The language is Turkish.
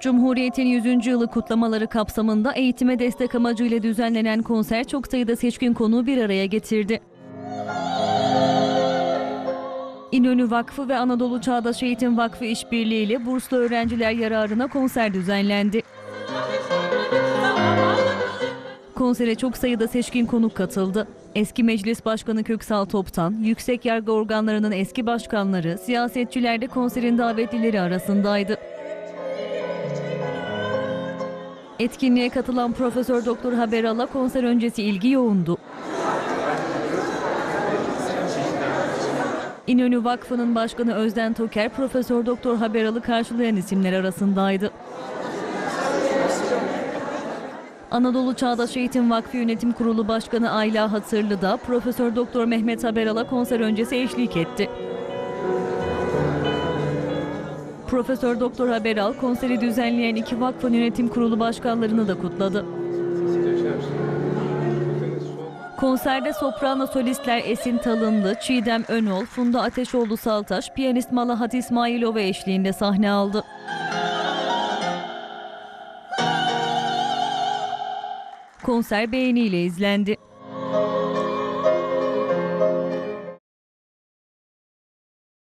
Cumhuriyet'in 100. yılı kutlamaları kapsamında eğitime destek amacıyla düzenlenen konser çok sayıda seçkin konuğu bir araya getirdi. İnönü Vakfı ve Anadolu Çağdaş Eğitim Vakfı işbirliğiyle burslu öğrenciler yararına konser düzenlendi. Konsere çok sayıda seçkin konuk katıldı. Eski Meclis Başkanı Köksal Toptan, yüksek yargı organlarının eski başkanları, siyasetçiler de konserin davetlileri arasındaydı. Etkinliğe katılan Profesör Doktor Haberal'a konser öncesi ilgi yoğundu. İnönü Vakfı'nın başkanı Özden Toker, Profesör Doktor Haberal'ı karşılayan isimler arasındaydı. Anadolu Çağdaş Eğitim Vakfı Yönetim Kurulu Başkanı Ayla Hatırlı da Profesör Doktor Mehmet Haberal'a konser öncesi eşlik etti. Profesör Doktor Haberal konseri düzenleyen iki vakfın yönetim kurulu başkanlarını da kutladı. Konserde soprano solistler Esin Talınlı, Çiğdem Önol, Funda Ateşoğlu Saltaş, piyanist Malahat İsmailova eşliğinde sahne aldı. Konser beğeniyle izlendi.